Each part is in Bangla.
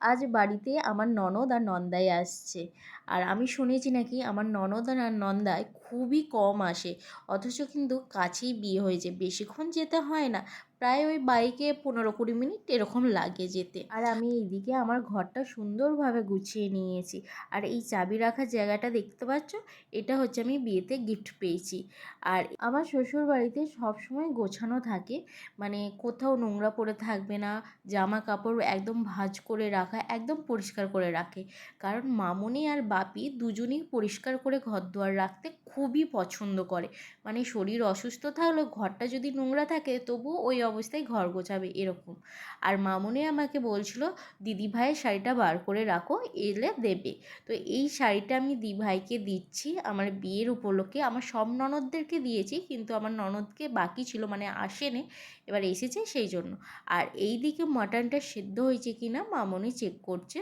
আজ বাড়িতে আমার ননদ আর নন্দাই আসছে। আর আমি শুনেছি নাকি আমার ননদ আর নন্দায় খুবই কম আসে। অথচ কিন্তু কাছেই বিয়ে হয়েছে। বেশিক্ষণ যেতে হয় না। প্রায় ওই বাইকে পনেরো কুড়ি মিনিট এরকম লাগে যেতে। আর আমি এইদিকে আমার ঘরটা সুন্দরভাবে গুছিয়ে নিয়েছি। আর এই চাবি রাখার জায়গাটা দেখতে পাচ্ছ? এটা হচ্ছে আমি বিয়েতে গিফট পেয়েছি। আর আমার শ্বশুর বাড়িতে সবসময় গোছানো থাকে। মানে কোথাও নোংরা পড়ে থাকবে না জামা কাপড় একদম ভাঁজ করে রাখা, একদম পরিষ্কার করে রাখে। কারণ মামনি আর বাপি দুজনেই পরিষ্কার করে ঘর দুয়ার রাখতে খুবই পছন্দ করে। মানে শরীর অসুস্থ থাকলেও ঘরটা যদি নোংরা থাকে তবুও ওই অবস্থায় ঘর গোছাবে এরকম। আর মামনি আমাকে বলছিল, দিদি ভাইয়ের শাড়িটা বার করে রাখো, এলে দেবে। তো এই শাড়িটা আমি দি ভাইকে দিচ্ছি, আমার বিয়ের উপলক্ষে। আমার সব ননদদেরকে দিয়েছি, কিন্তু আমার ননদকে বাকি ছিল মানে আসেনি, এবার এসেছে সেই জন্য। আর এই দিকে মাটনটা সেদ্ধ হয়েছে কি না মামনি চেক করছে।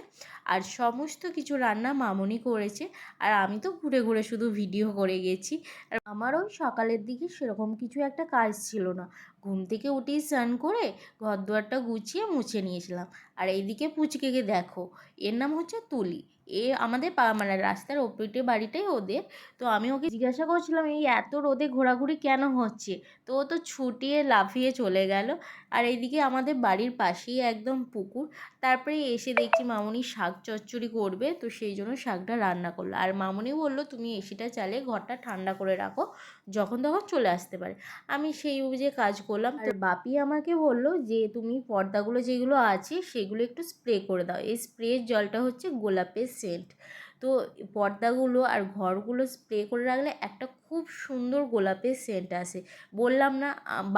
আর সমস্ত কিছু রান্না মামনি করেছে। আর আমি তো ঘুরে ঘুরে শুধু ভিডিও করে গেছি। আর আমার ওই সকালের দিকে সেরকম কিছু একটা কাজ ছিল না। ঘুম থেকে উঠেই স্নান করে ঘর দুয়ারটা গুছিয়ে মুছে নিয়েছিলাম। আর এইদিকে পুচকেকে দেখো, এর নাম হচ্ছে তুলি। এ আমাদের পা মানে রাস্তার ওপরে বাড়িটাই ওদের। তো আমি ওকে জিজ্ঞাসা করছিলাম এই এত রোদে ঘোরাঘুরি কেন হচ্ছে? তো ও তো ছুটিয়ে লাফিয়ে চলে গেল। আর এইদিকে আমাদের বাড়ির পাশেই একদম পুকুর। তারপরে এসে দেখছি মামনি শাক চচ্চড়ি করবে। তো সেই জন্য শাকটা রান্না করল। আর মামনি বলল তুমি এসিটা চালিয়ে ঘরটা ঠান্ডা করে রাখো। যখন তখন চলে আসতে পারে। আমি সেই বুঝে কাজ করলাম। তো বাপি আমাকে বলল যে তুমি পর্দাগুলো যেগুলো আছে সেগুলো একটু স্প্রে করে দাও। এই স্প্রের জলটা হচ্ছে গোলাপের সেন্ট। তো পর্দাগুলো আর ঘরগুলো স্প্রে করে রাখলে একটা খুব সুন্দর গোলাপের সেন্ট আসে। বললাম না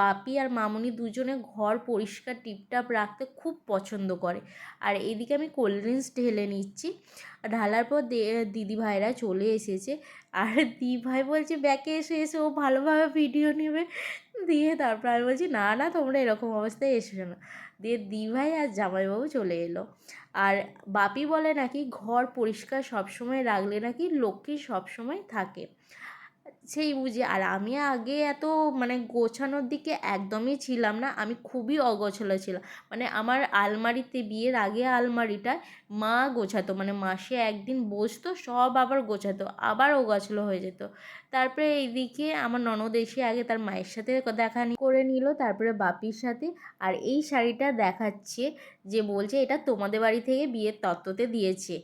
বাপি আর মামনি দুজনে ঘর পরিষ্কার টিপটাপ রাখতে খুব পছন্দ করে। আর এদিকে আমি কোল্ড ড্রিঙ্কস ঢেলে নিচ্ছি। ঢালার পর দিদি ভাইরা চলে এসেছে। আর দি ভাই বলছে, ব্যাকে এসে এসে, ও ভালোভাবে ভিডিও নেবে। দিয়ে তারপর আমি বলছি, না না, তোমরা এরকম অবস্থায় এসো না। দিয়ে দিভাই আর জামাইবাবু চলে এলো। আর বাপি বলে নাকি, ঘর পরিষ্কার সবসময় রাখলে নাকি লক্ষ্মী সবসময় থাকে। সেই বুঝি। আর আমি আগে এত মানে গোছানোর দিকে একদমই ছিলাম না, আমি খুবই অগোছালো ছিলাম। মানে আমার আলমারিতে, বিয়ের আগে আলমারিটায় মা গোছাতো মানে মাসে একদিন বসতো, সব আবার গোছাতো, আবার অগোছালো হয়ে যেত। তারপরে এইদিকে আমার ননদ এসে আগে তার মায়ের সাথে দেখা করে নিল, তারপরে বাপির সাথে। আর এই শাড়িটা দেখাচ্ছে যে বলছে, এটা তোমাদের বাড়ি থেকে বিয়ের তত্ত্বতে দিয়েছে।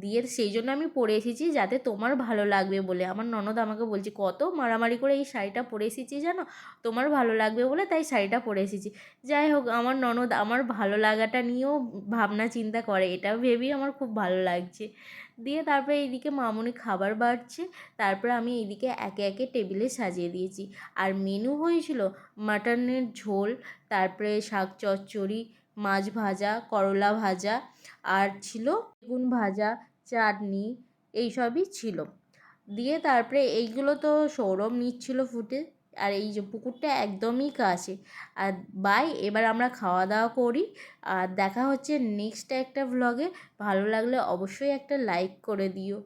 দিয়ে সেই জন্য আমি পরে এসেছি, যাতে তোমার ভালো লাগবে বলে। আমার ননদ আমাকে বলছে কত মারামারি করে এই শাড়িটা পরে এসেছি জানো? তোমার ভালো লাগবে বলে তাই শাড়িটা পরে এসেছি। যাই হোক, আমার ননদ আমার ভালো লাগাটা নিয়েও ভাবনা চিন্তা করে, এটা ভেবেই আমার খুব ভালো লাগছে। দিয়ে তারপরে এইদিকে মামুনি খাবার বাড়ছে, তারপরে আমি এইদিকে একে একে টেবিলে সাজিয়ে দিয়েছি। আর মেনু হয়েছিল মাটনের ঝোল, তারপরে শাক চচ্চড়ি, মাছ ভাজা, করলা ভাজা, আর ছিল বেগুন ভাজা, চাটনি এইসবই ছিল। দিয়ে তারপরে এইগুলো তো সৌরভ নিচ্ছিল ফুটে। আর এই যে পুকুরটা একদমই কাছে। আর বাই, এবার আমরা খাওয়া দাওয়া করি। আর দেখা হচ্ছে নেক্সট একটা ভ্লগে ভালো লাগলে অবশ্যই একটা লাইক করে দিও।